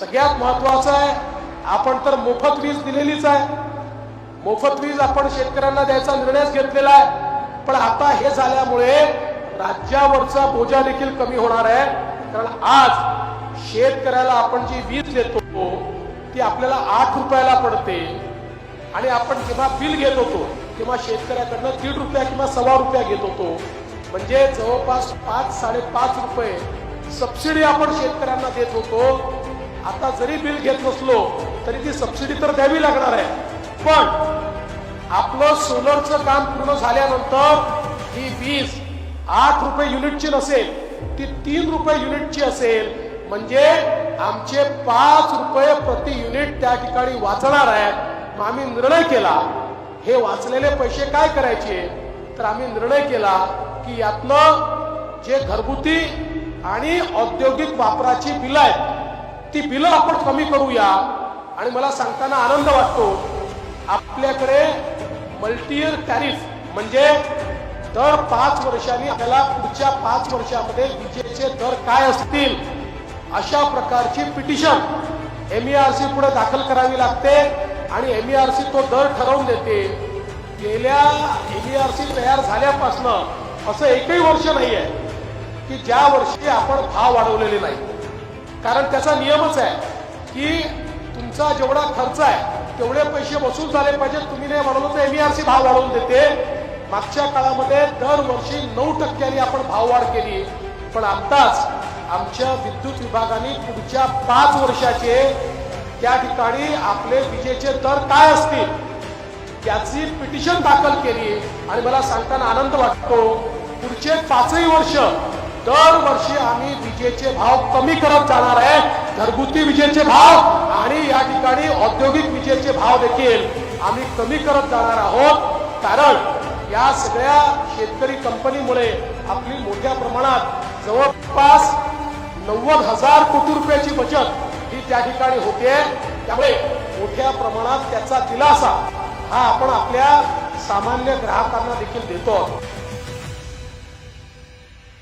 सगळ्यात महत्वाचं आहे आपण तर मोफत वीज दिलेलीच आहे. मोफत वीज आपण शेतकऱ्यांना द्यायचा निर्णयच घेतलेला आहे. पण आता हे झाल्यामुळे राज्यावरचा बोजा देखील कमी होणार आहे. कारण आज शेतकऱ्याला आपण जी वीज देतो ती आपल्याला आठ रुपयाला पडते. आणि आपण जेव्हा बिल घेत होतो तेव्हा शेतकऱ्याकडनं दीड रुपया किंवा सव्वा रुपया घेत होतो. म्हणजे जवळपास पाच साडेपाच रुपये सबसिडी आपण शेतकऱ्यांना देत होतो. आता जरी बिल घेत नसलो तरी ती सबसिडी तर द्यावी लागणार आहे. पण आपलं सोलरचं काम पूर्ण झाल्यानंतर ही वीज आठ रुपये युनिटची नसेल ती तीन रुपये युनिटची असेल म्हणजे आमचे पाच रुपये प्रति युनिट त्या ठिकाणी वाचणार आहेत मग आम्ही निर्णय केला हे वाचलेले पैसे काय करायचे? तर आम्ही निर्णय केला की यातलं जे घरगुती आणि औद्योगिक वापराची बिलं आहेत ती बिलं आपण कमी करूया. आणि मला सांगताना आनंद वाटतो आपल्याकडे मल्टीयर टॅरिफ म्हणजे दर पाच वर्षांनी आपल्याला पुढच्या पाच वर्षामध्ये विजेचे दर काय असतील अशा प्रकारची पिटिशन एम सी पुढे दाखल करावी लागते. आणि एम सी तो दर ठरवून देते. गेल्या एम सी तयार झाल्यापासनं असं एकही वर्ष नाही आहे की ज्या वर्षी आपण भाव वाढवलेले नाही कारण त्याचा नियमच आहे की तुमचा जेवढा खर्च आहे तेवढे पैसे वसूल झाले पाहिजे तुम्ही नाही वाढवलं तर एमईआरसी भाव वाढवून देते. मागच्या काळामध्ये दरवर्षी नऊ टक्क्यांनी आपण भाववाढ केली. पण आताच आमच्या विद्युत विभागाने पुढच्या पाच वर्षाचे त्या ठिकाणी आपले विजेचे दर काय असतील त्याची पिटिशन दाखल केली. आणि मला सांगताना आनंद वाटतो पुढचे पाचही वर्ष दरवर्षी आम्ही विजेचे भाव कमी करत जाणार आहे. घरगुती विजेचे भाव आणि या ठिकाणी औद्योगिक विजेचे भाव देखील आम्ही कमी करत जाणार आहोत. कारण या सगळ्या शेतकरी कंपनीमुळे आपली मोठ्या प्रमाणात जवळपास नव्वद हजार कोटी रुपयाची बचत ही त्या ठिकाणी होते. त्यामुळे मोठ्या प्रमाणात त्याचा दिलासा हा आपण आपल्या सामान्य ग्राहकांना देखील देतो. आहोत